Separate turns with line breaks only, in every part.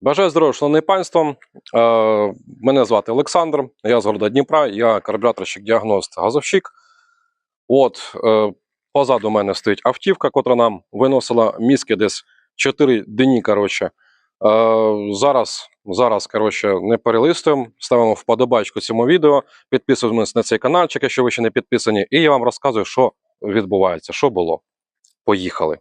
Бажаю здоров'я, шановне панство. Е, Мене звати Олександр, я з города Дніпра, я карбюраторщик, діагност, газовщик. От е, позаду мене стоїть автівка, котра нам виносила мізки десь 4 дні. Коротше. Е, зараз, зараз коротше, не перелистуємо, ставимо вподобайку цьому відео, підписуємось на цей каналчик, якщо ви ще не підписані, і я вам розказую, що відбувається, що було. Поїхали.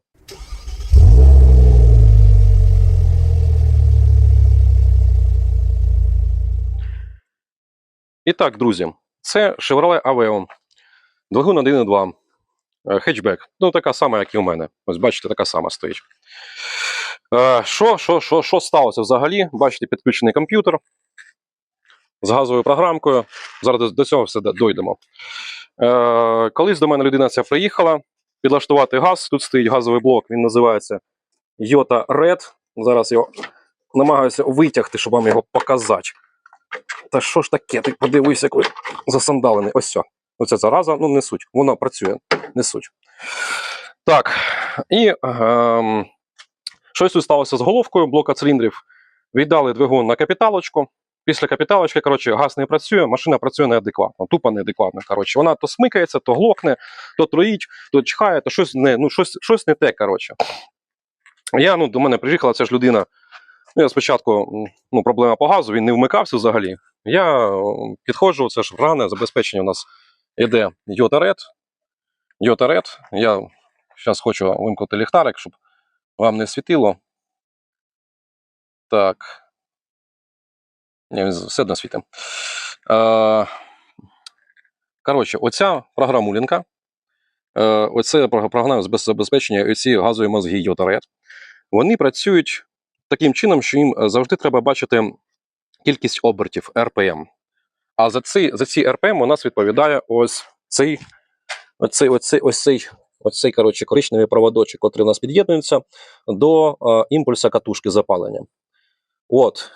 І так, друзі, це Chevrolet Aveo. Двигун 1.2. е, Хетчбек. Ну, така сама, як і у мене. Ось бачите, така сама стоїть. Е, Що, що, що, що сталося взагалі? Бачите, підключений комп'ютер з газовою програмкою. Зараз до- цього все дойдемо. Е, Колись до мене людина ця приїхала підлаштувати газ. Тут стоїть газовий блок, він називається Yota Red. Зараз його намагаюся витягти, щоб вам його показати. Та що ж таке? Ти подивись, як засандалений. Ось все. Оце зараза, ну не суть. Вона працює, не суть. Так. І ем, щось сталося з головкою блока циліндрів. Віддали двигун на капіталочку. Після капіталочки, коротше, газ не працює, машина працює неадекватно, тупо неадекватно. Коротше, вона то смикається, то глохне, то троїть, то чхає, то щось не, ну, щось, щось не те. Коротше. Я, ну, до мене приїхала ця ж людина. Ну, я спочатку ну, проблема по газу, він не вмикався взагалі. Я підходжу, це ж ране забезпечення у нас іде Йота Red. Йота Red. Я зараз хочу вимкнути ліхтарик, щоб вам не світило. Так. Ні, все одно світить. Е, коротше, оця програмулінка. Е, оце програма забезпечення, оці газові мозги Йота Red. Вони працюють таким чином, що їм е, завжди треба бачити кількість обертів RPM. А за ці, за ці RPM у нас відповідає ось цей, оцей, оцей, ось цей, ось цей коротше, коричневий проводочок, який у нас під'єднується до е, імпульса катушки запалення. От.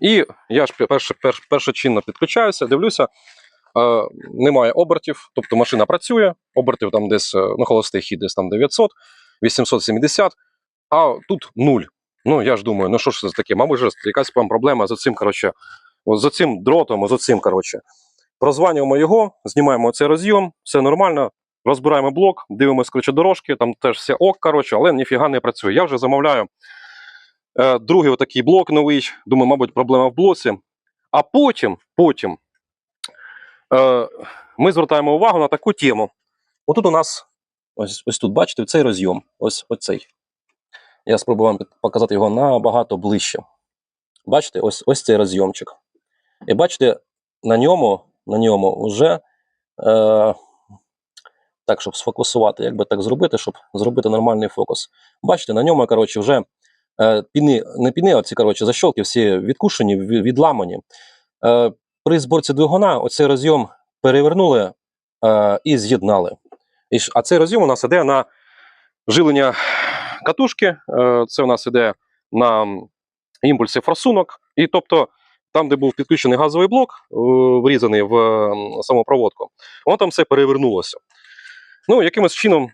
І я ж перше, перш, першочинно підключаюся, дивлюся, е, немає обертів, тобто машина працює, обертів там десь е, на холостий хід десь там 900, 870, а тут нуль. Ну, я ж думаю, ну що ж це таке, мабуть, же якась там проблема з цим, коротше, от з цим дротом, з цим, коротше. Прозванюємо його, знімаємо цей розйом, все нормально, розбираємо блок, дивимося коротше, дорожки, там теж все ок, коротше, але ніфіга не працює. Я вже замовляю е, другий отакий блок новий, думаю, мабуть, проблема в блоці. А потім, потім е, ми звертаємо увагу на таку тему. Отут у нас, ось, ось тут, бачите, цей розйом, ось оцей. Я спробую вам показати його набагато ближче. Бачите, ось, ось цей розйомчик. І бачите, на ньому, на ньому вже е, так, щоб сфокусувати, як би так зробити, щоб зробити нормальний фокус. Бачите, на ньому, коротше, вже е, піни, не піни, а ці коротше, защолки всі відкушені, відламані. Е, при зборці двигуна оцей розйом перевернули е, і з'єднали. А цей розйом у нас іде на жилення катушки, е, це у нас іде на імпульсі форсунок. І тобто, там, де був підключений газовий блок, е, врізаний в саму проводку, воно там все перевернулося. Ну, якимось чином,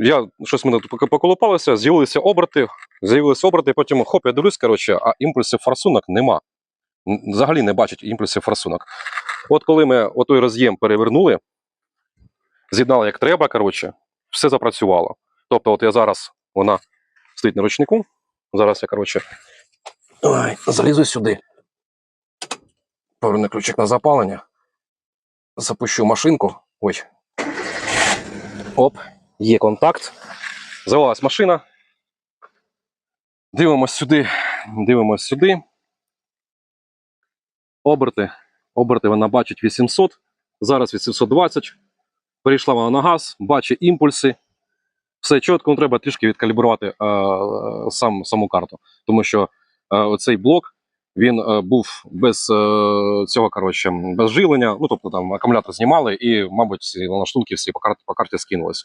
я щось мене тут поки поколупалося, з'явилися оберти, з'явилися оберти, потім хоп, я дивлюсь, коротше, а імпульсів форсунок нема. Взагалі не бачать імпульсів форсунок. От коли ми отой роз'єм перевернули, з'єднали як треба, коротше, все запрацювало. Тобто, от я зараз, вона стоїть на ручнику. Зараз я, коротше, ой, залізу сюди. Поверну ключик на запалення. Запущу машинку. Ой. Оп, є контакт. Завелась машина. Дивимось сюди. Дивимось сюди. Оберти. Оберти вона бачить 800. Зараз 820. Перейшла вона на газ, бачить імпульси. Все чітко, ну, треба трішки відкалібрувати е, сам, саму карту. Тому що е, оцей блок він е, був без е, цього коротше, без жилення. Ну, тобто там акумулятор знімали і, мабуть, ці налаштунки всі по карті, по карті скинулись.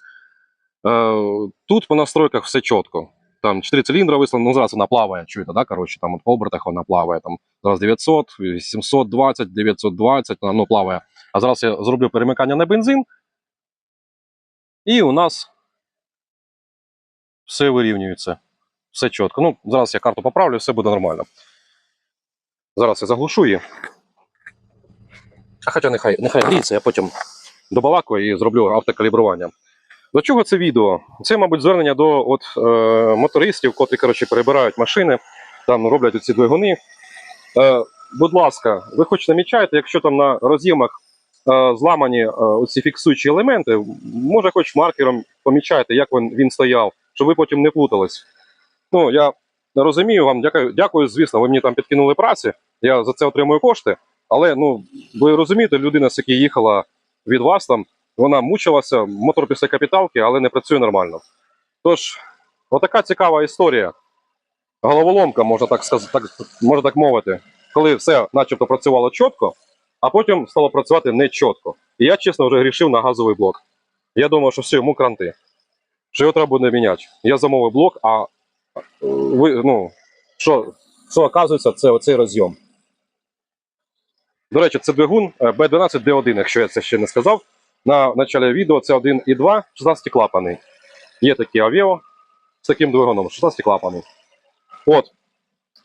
Е, тут по настройках все чітко. Там 4 циліндри вислано, ну зараз вона плаває, чуєте, да? Коротше, там от по обертах вона плаває. Там зараз 900, 720, 920, вона ну, плаває. А зараз я зроблю перемикання на бензин. І у нас все вирівнюється. все чітко. Ну, зараз я карту поправлю, все буде нормально. Зараз я заглушу її. А хоча нехай, нехай гріється, я потім добалакаю і зроблю автокалібрування. До чого це відео? Це, мабуть, звернення до от, е, мотористів, котрі коротше, перебирають машини, там роблять ці двигуни. Е, будь ласка, ви хоч намічаєте, якщо там на роз'ємах е, зламані е, оці фіксуючі елементи, може, хоч маркером помічаєте, як він, він стояв, щоб ви потім не плутались. Ну, я розумію вам, дякую, дякую, звісно, ви мені там підкинули праці, я за це отримую кошти. Але ну, ви розумієте, людина, з якої їхала від вас там, вона мучилася, мотор після капіталки, але не працює нормально. Тож, отака цікава історія. Головоломка, можна так сказати, так, можна так мовити, коли все начебто працювало чітко, а потім стало працювати не чітко. І я, чесно, вже грішив на газовий блок. Я думав, що все, йому кранти. Що його треба буде міняти. Я замовив блок, а е, ви, ну, що, що оказується, це оцей розйом. До речі, це двигун е, B12D1, якщо я це ще не сказав. На початку відео це 1,2, 16 клапаний. Є такі Aveo з таким двигуном, 16 клапаний. От.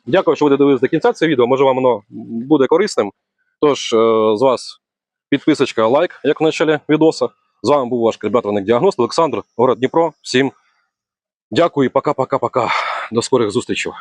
Дякую, що ви додивились до кінця це відео. Може вам воно буде корисним. Тож, е, з вас підписочка, лайк, як в началі відоса. З вами був ваш калібраторник діагност Олександр, город Дніпро. Всім дякую і пока-пока-пока. До скорих зустрічей.